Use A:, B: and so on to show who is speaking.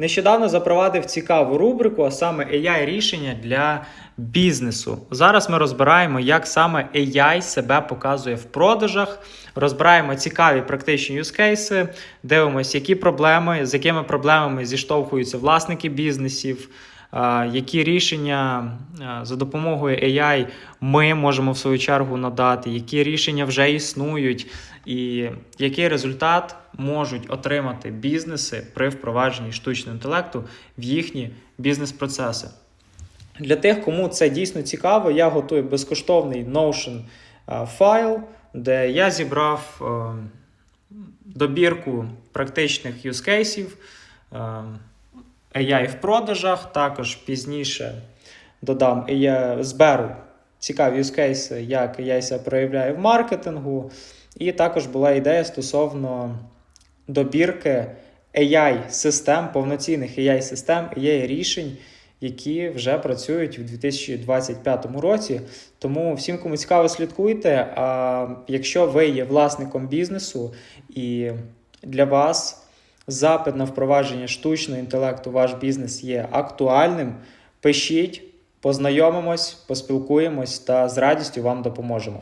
A: Нещодавно запровадив цікаву рубрику, а саме AI рішення для бізнесу. Зараз ми розбираємо, як саме AI себе показує в продажах, розбираємо цікаві практичні юзкейси, дивимося, які проблеми, з якими проблемами зіштовхуються власники бізнесів. Які рішення за допомогою AI ми можемо в свою чергу надати, які рішення вже існують, і який результат можуть отримати бізнеси при впровадженні штучного інтелекту в їхні бізнес-процеси. Для тих, кому це дійсно цікаво, я готую безкоштовний Notion файл, де я зібрав добірку практичних юзкейсів, AI в продажах. Також пізніше додам AI, зберу цікаві юзкейси, як AI себе проявляє в маркетингу. І також була ідея стосовно добірки AI-систем, повноцінних AI-систем, AI-рішень, які вже працюють у 2025 році. Тому всім, кому цікаво, слідкуйте. А якщо ви є власником бізнесу і для вас запит на впровадження штучного інтелекту, в ваш бізнес є актуальним, пишіть, познайомимось, поспілкуємось та з радістю вам допоможемо.